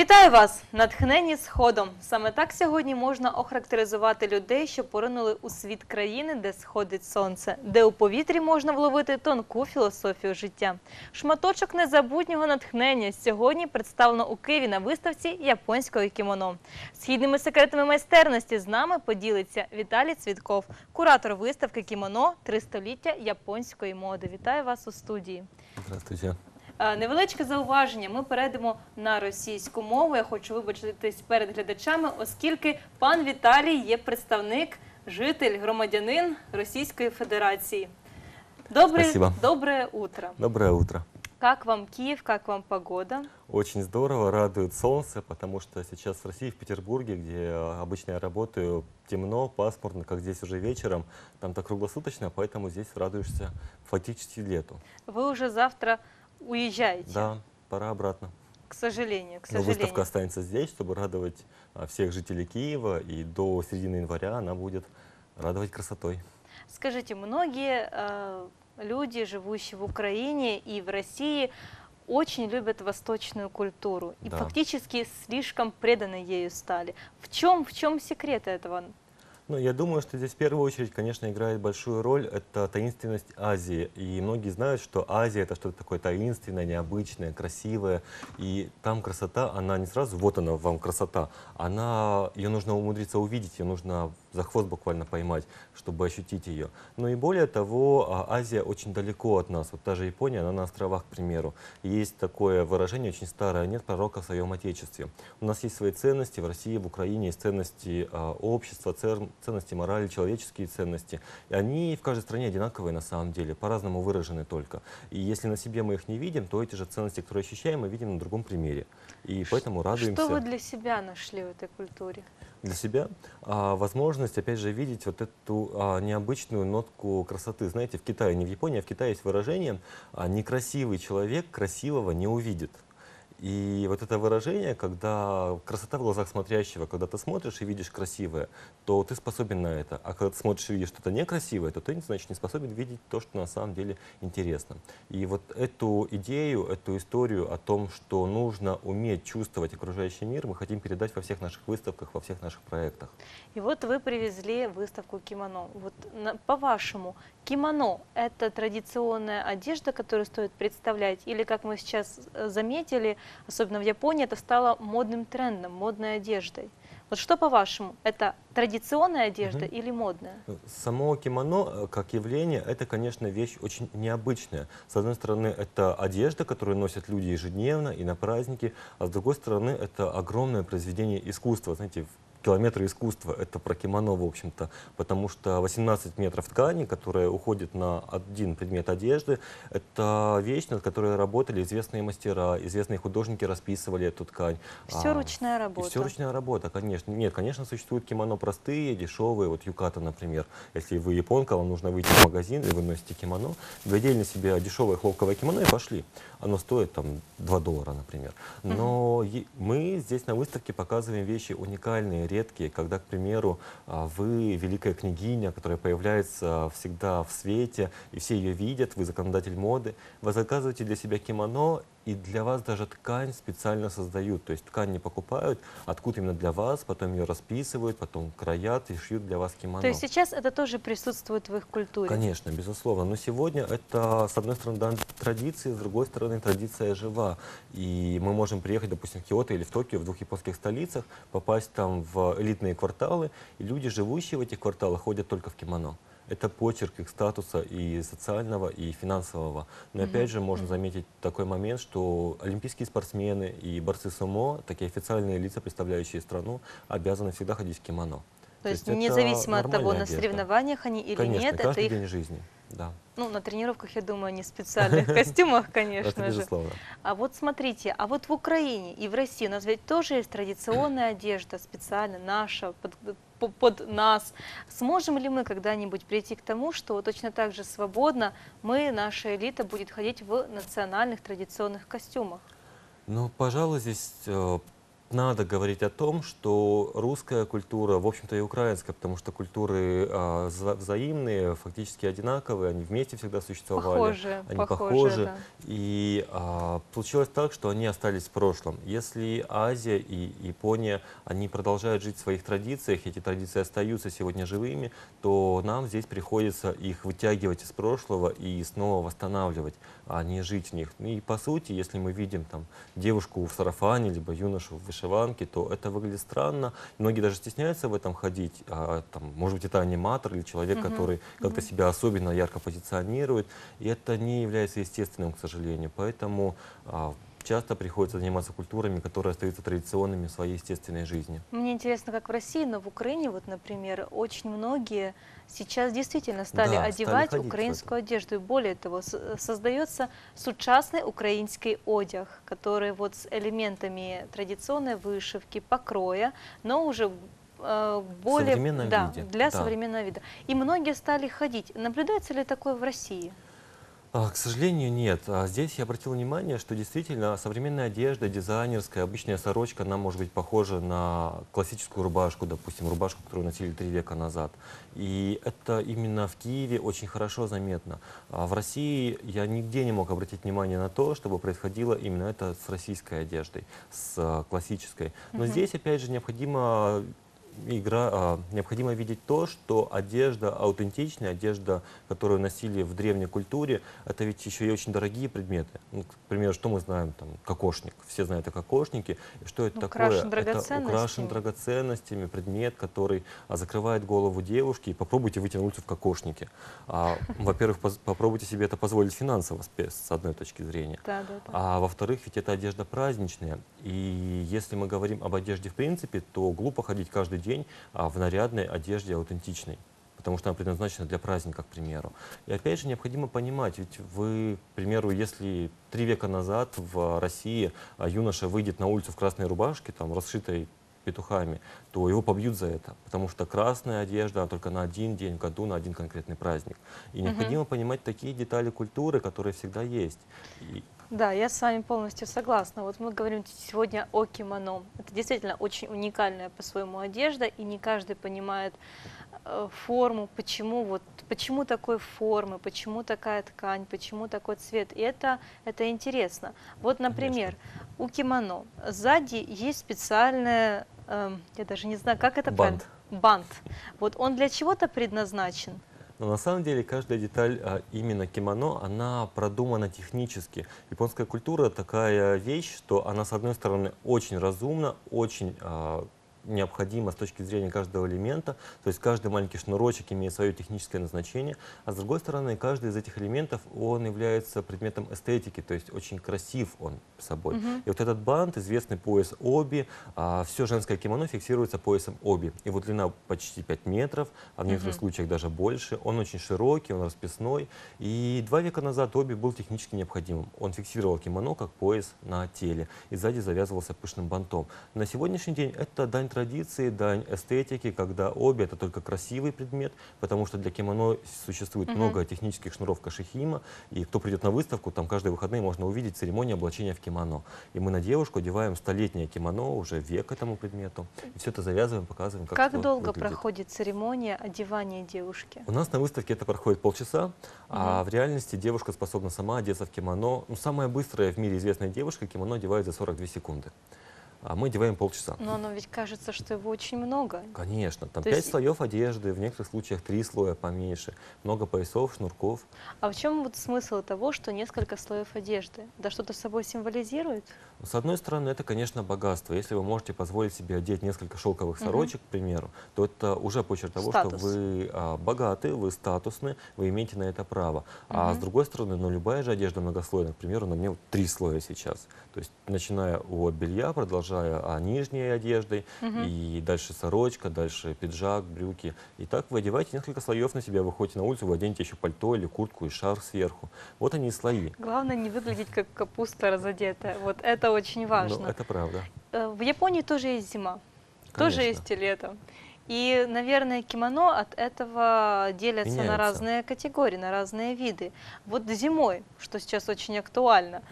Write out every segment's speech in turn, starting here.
Вітаю вас! Натхнені сходом. Саме так сьогодні можна охарактеризувати людей, що поринули у світ країни, де сходить сонце, де у повітрі можна вловити тонку філософію життя. Шматочок незабутнього натхнення сьогодні представлено у Києві на виставці японського кімоно. Східними секретами майстерності з нами поділиться Віталій Цвітков, куратор виставки кімоно «Три століття японської моди. Вітаю вас у студії. Здравствуйте. Е, Невеличке зауваження. Ми перейдемо на російську мову. Я хочу вибачитись перед глядачами, оскільки пан Віталій є представник, житель, громадянин Російської Федерації. Добре, Спасибо. доброе утро. Доброе утро. Как вам Киев, как вам погода? Очень здорово, радует солнце, потому что сейчас в России, в Петербурге, где э, обычно я работаю, темно, пасмурно, как здесь уже вечером, там так круглосуточно, поэтому здесь радуешься фактически лету. Вы уже завтра уезжаете, Да, пора обратно. к сожалению, к Но сожалению. выставка останется здесь, чтобы радовать а, всех жителей Киева, и до середины января она будет радовать красотой. Скажите, многие э, люди, живущие в Украине и в России, очень любят восточную культуру и Да. фактически слишком преданы ею стали. В чем, в чем секрет этого? Ну, я думаю, что здесь в первую очередь, конечно, играет большую роль это таинственность Азии. И многие знают, что Азия это что-то такое таинственное, необычное, красивое. И там красота, она не сразу, вот она вам красота, она, ее нужно умудриться увидеть, ее нужно за хвост буквально поймать, чтобы ощутить ее. Но и более того, а, Азия очень далеко от нас. Вот та же Япония, она на островах, к примеру. Есть такое выражение очень старое, нет пророка в своем отечестве. У нас есть свои ценности, в России, в Украине есть ценности а, общества, цер- ценности морали, человеческие ценности. И они в каждой стране одинаковые на самом деле, по-разному выражены только. И если на себе мы их не видим, то эти же ценности, которые ощущаем, мы видим на другом примере. И поэтому радуемся Что вы для себя нашли в этой культуре? для себя а, возможность, опять же, видеть вот эту а, необычную нотку красоты. Знаете, в Китае, не в Японии, а в Китае есть выражение а, «некрасивый человек красивого не увидит». И вот это выражение, когда красота в глазах смотрящего, когда ты смотришь и видишь красивое, то ты способен на это. А когда ты смотришь и видишь что-то некрасивое, то ты, значит, не способен видеть то, что на самом деле интересно. И вот эту идею, эту историю о том, что нужно уметь чувствовать окружающий мир, мы хотим передать во всех наших выставках, во всех наших проектах. И вот вы привезли выставку кимоно. Вот по-вашему, кимоно – это традиционная одежда, которую стоит представлять? Или, как мы сейчас э, заметили, особенно в Японии, это стало модным трендом, модной одеждой? Вот что по-вашему, это традиционная одежда Мгм. или модная? Само кимоно э, как явление, это, конечно, вещь очень необычная. С одной стороны, это одежда, которую носят люди ежедневно и на праздники, а с другой стороны, это огромное произведение искусства. Знаете, километры искусства, это про кимоно, в общем-то, потому что 18 метров ткани, которая уходит на один предмет одежды, это вещь, над которой работали известные мастера, известные художники расписывали эту ткань. Все А, ручная работа. все ручная работа, конечно. Нет, конечно, существуют кимоно простые, дешевые, вот юката, например. Если вы японка, вам нужно выйти в магазин, и вы носите кимоно, надели на себя дешевое хлопковое кимоно и пошли. Оно стоит там 2 доллара, например. Но е- мы здесь на выставке показываем вещи уникальные, редкие, когда, к примеру, а, вы великая княгиня, которая появляется всегда в свете, и все ее видят, вы законодатель моды, вы заказываете для себя кимоно, и для вас даже ткань специально создают. То есть ткань не покупают, откуда именно для вас, потом ее расписывают, потом краят и шьют для вас кимоно. То есть сейчас это тоже присутствует в их культуре? Конечно, безусловно. Но сегодня это, с одной стороны, да, традиция, с другой стороны, традиция жива. И мы можем приехать, допустим, в Киото или в Токио, в двух японских столицах, попасть там в элитные кварталы, и люди, живущие в этих кварталах, ходят только в кимоно. Это почерк их статуса и социального, и финансового. Но опять же можно заметить такой момент, что олимпийские спортсмены и борцы сумо, такие официальные лица, представляющие страну, обязаны всегда ходить в кимоно. То есть независимо от того, нормальная на соревнованиях они или Конечно, нет, это их день жизни. Да, Ну, на тренировках, я думаю, они в специальных костюмах, конечно же. А вот смотрите, а вот в Украине и в России у нас ведь тоже есть традиционная одежда, специально наша, под, по- под нас. Сможем ли мы когда-нибудь прийти к тому, что точно так же свободно мы, наша элита, будет ходить в национальных традиционных костюмах? Ну, пожалуй, здесь э, надо говорить о том, что русская культура, в общем-то и украинская, потому что культуры а, вза- взаимные, фактически одинаковые, они вместе всегда существовали. Похожие, они похожие, похожи. да. И а, получилось так, что они остались в прошлом. Если Азия и Япония, они продолжают жить в своих традициях, эти традиции остаются сегодня живыми, то нам здесь приходится их вытягивать из прошлого и снова восстанавливать, а не жить в них. И по сути, если мы видим там девушку в сарафане, либо юношу в вышиванке, то это выглядит странно. Многие даже стесняются в этом ходить. А, там, может быть, это аниматор или человек, Мгм, который как-то себя особенно ярко позиционирует. И это не является естественным, к сожалению. Поэтому а, часто приходится заниматься культурами, которые остаются традиционными в своей естественной жизни. Мне интересно, как в России, но в Украине, вот, например, очень многие сейчас действительно стали Да, стали одевать в украинскую одежду. И более того, создается сучасный украинский одяг, который вот с элементами традиционной вышивки, покроя, но уже э, более да, виде, для да. современного вида. И многие стали ходить. Наблюдается ли такое в России? А, К сожалению, нет. А Здесь я обратил внимание, что действительно современная одежда, дизайнерская, обычная сорочка, она может быть похожа на классическую рубашку, допустим, рубашку, которую носили три века назад. И это именно в Киеве очень хорошо заметно. А в России я нигде не мог обратить внимание на то, чтобы происходило именно это с российской одеждой, с классической. Но Мгм. здесь, опять же, необходимо игра, а, необходимо видеть то, что одежда аутентичная, одежда, которую носили в древней культуре, это ведь еще и очень дорогие предметы. Ну, к примеру, что мы знаем, там, кокошник. Все знают о кокошнике. Что это Украшен такое? Это украшен драгоценностями, предмет, который а, закрывает голову девушки. И попробуйте выйти на улицу в кокошнике. А, Во-первых, попробуйте себе это позволить финансово, с одной точки зрения. Да, да, да. А во-вторых, ведь это одежда праздничная. И если мы говорим об одежде в принципе, то глупо ходить каждый день а, в нарядной одежде аутентичной. Потому что она предназначена для праздника, к примеру. И опять же, необходимо понимать, ведь вы, к примеру, если три века назад в России а, юноша выйдет на улицу в красной рубашке, там, расшитой петухами, то его побьют за это, потому что красная одежда она только на один день в году, на один конкретный праздник. И необходимо понимать такие детали культуры, которые всегда есть. И Да, я с вами полностью согласна. Вот мы говорим сегодня о кимоно. Это действительно очень уникальная по-своему одежда, и не каждый понимает э, форму, почему вот почему такой формы, почему такая ткань, почему такой цвет. И это это интересно. Вот, например, у кимоно сзади есть специальная, эм, я даже не знаю, как это Бант. правильно, бант. Вот он для чего-то предназначен. Но на самом деле каждая деталь а, именно кимоно, она продумана технически. Японская культура такая вещь, что она с одной стороны очень разумна, очень а, необходима с точки зрения каждого элемента, то есть каждый маленький шнурочек имеет свое техническое назначение, а с другой стороны каждый из этих элементов, он является предметом эстетики, то есть очень красив он собой. Мгм. И вот этот бант, известный пояс оби, а, все женское кимоно фиксируется поясом оби. Его длина почти 5 метров, а в некоторых Мгм. случаях даже больше. Он очень широкий, он расписной. И два века назад оби был технически необходимым. Он фиксировал кимоно как пояс на теле и сзади завязывался пышным бантом. На сегодняшний день это дань традиции, дань эстетики, когда оби это только красивый предмет, потому что для кимоно существует Мгм. много технических шнуров кашихима, и кто придет на выставку, там каждые выходные можно увидеть церемонию облачения в кимоно. И мы на девушку одеваем столетнее кимоно, уже век этому предмету. И все это завязываем, показываем, как, Как долго выглядит. проходит церемония одевания девушки? У нас на выставке это проходит полчаса, а Мгм. в реальности девушка способна сама одеться в кимоно. Ну, самая быстрая в мире известная девушка кимоно одевает за 42 секунды. А мы одеваем полчаса. Но оно ведь кажется, что его очень много. Конечно, там пять есть- слоев одежды, в некоторых случаях три слоя поменьше, много поясов, шнурков. А в чем вот смысл того, что несколько слоев одежды? Да что-то собой символизирует? С одной стороны, это, конечно, богатство. Если вы можете позволить себе одеть несколько шелковых сорочек, к примеру, то это уже почерк того, Статус. что вы а, богаты, вы статусны, вы имеете на это право. А с другой стороны, ну, любая же одежда многослойная, к примеру, на мне вот три слоя сейчас. То есть, начиная от белья, продолжая а, нижней одеждой, Мгм. и дальше сорочка, дальше пиджак, брюки. И так вы одеваете несколько слоев на себя, выходите на улицу, вы оденете еще пальто или куртку и шарф сверху. Вот они и слои. Главное не выглядеть как капуста разодетая. Вот это очень важно. Ну, это правда. Э, В Японии тоже есть зима, тоже Конечно. есть и лето. И, наверное, кимоно от этого делятся на Меняются. разные категории, на разные виды. Вот зимой, что сейчас очень актуально,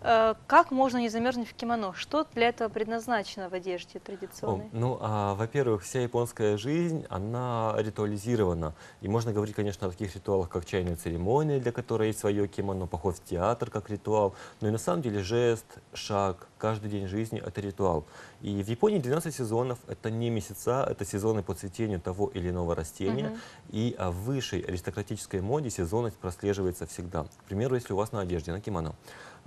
Как можно не замерзнуть в кимоно? Что для этого предназначено в одежде О, традиционной? ну, а, во-первых, вся японская жизнь, она ритуализирована. И можно говорить, конечно, о таких ритуалах, как чайная церемония, для которой есть свое кимоно, поход в театр как ритуал. Но и на самом деле жест, шаг, каждый день жизни – это ритуал. И в Японии 12 сезонов – это не месяца, это сезоны по цветению того или иного растения. Мгм. И а, в высшей аристократической моде сезонность прослеживается всегда. К примеру, если у вас на одежде, на кимоно,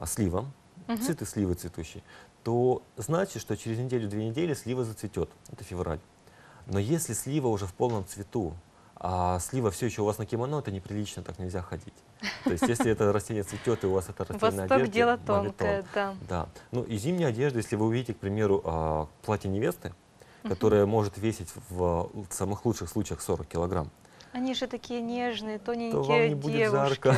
а, слива, Мгм. цветы сливы цветущие, то значит, что через неделю-две недели слива зацветет. Это февраль. Но если слива уже в полном цвету, а слива все еще у вас на кимоно, это неприлично, так нельзя ходить. То есть, если это растение цветет, и у вас это растение одежде, дело тонкое, да. Да. Ну и зимняя одежда, если вы увидите, к примеру, а, платье невесты, которое может весить в самых лучших случаях 40 килограмм, Они же такие нежные, то вам тоненькие не будет девушки. жарко.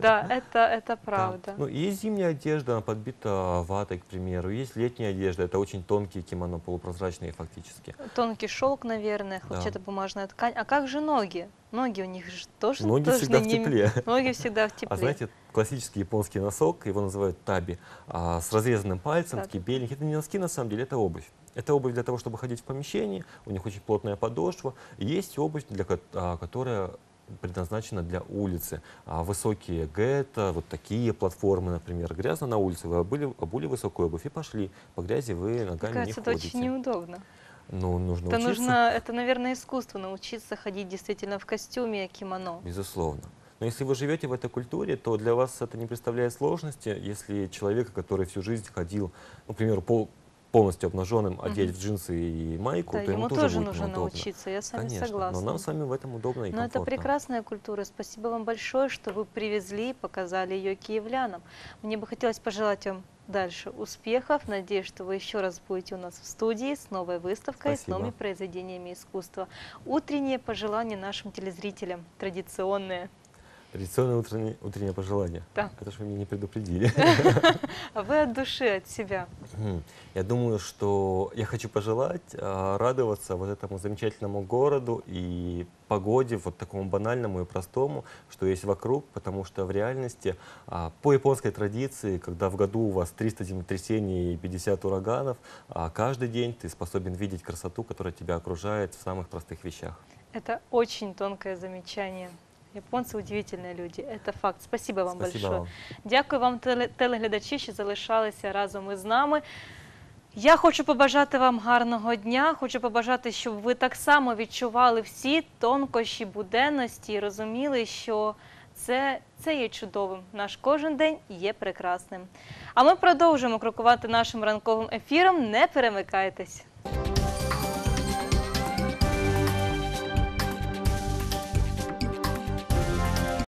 Да, это, это Да. правда. Ну, и есть зимняя одежда, она подбита ватой, к примеру. Есть летняя одежда, это очень тонкие кимоно, полупрозрачные фактически. Тонкий шелк, наверное, Да. хлопчатобумажная ткань. А как же ноги? Ноги у них же тоже Ноги должны всегда в не- тепле. Ноги всегда в тепле. А знаете, классический японский носок, его называют таби, а, с разрезанным пальцем, Так. такие беленькие. Это не носки, на самом деле, это обувь. Это обувь для того, чтобы ходить в помещении, у них очень плотная подошва. Есть обувь, для, а, которая предназначена для улицы. А высокие гетто, вот такие платформы, например. Грязно на улице, вы обули, обули высокую обувь и пошли. По грязи вы ногами Мне не кажется, это ходите. очень неудобно. Ну, нужно Это учиться. нужно, это, наверное, искусство научиться ходить действительно в костюме кимоно. Безусловно. Но если вы живете в этой культуре, то для вас это не представляет сложности, если человека, который всю жизнь ходил, ну, к примеру, пол, полностью обнаженным, одеть в джинсы и майку, Да, то ему, ему тоже, тоже будет нужно неудобно. научиться, я с вами Конечно, согласна. но нам с вами в этом удобно и Но это комфортно. прекрасная культура. Спасибо вам большое, что вы привезли и показали ее киевлянам. Мне бы хотелось пожелать вам дальше успехов. Надеюсь, что вы еще раз будете у нас в студии с новой выставкой, с Спасибо. новыми произведениями искусства. Утренние пожелания нашим телезрителям, традиционные. Традиционное утреннее, утреннее пожелание. Да. Это же вы меня не предупредили. А вы от души, от себя. Я думаю, что я хочу пожелать а, радоваться вот этому замечательному городу и погоде, вот такому банальному и простому, что есть вокруг, потому что в реальности а, по японской традиции, когда в году у вас 300 землетрясений и 50 ураганов, а, каждый день ты способен видеть красоту, которая тебя окружает в самых простых вещах. Это очень тонкое замечание. Японцы удивительные люди. Это факт. Спасибо вам Спасибо большое. вам. Дякую вам, теле- телеглядачі, що залишалися разом із нами. Я хочу побажати вам гарного дня. Хочу побажати, щоб ви так само відчували всі тонкощі буденності і розуміли, що це, це є чудовим. Наш кожен день є прекрасним. А ми продовжуємо крокувати нашим ранковим ефіром. Не перемикайтесь.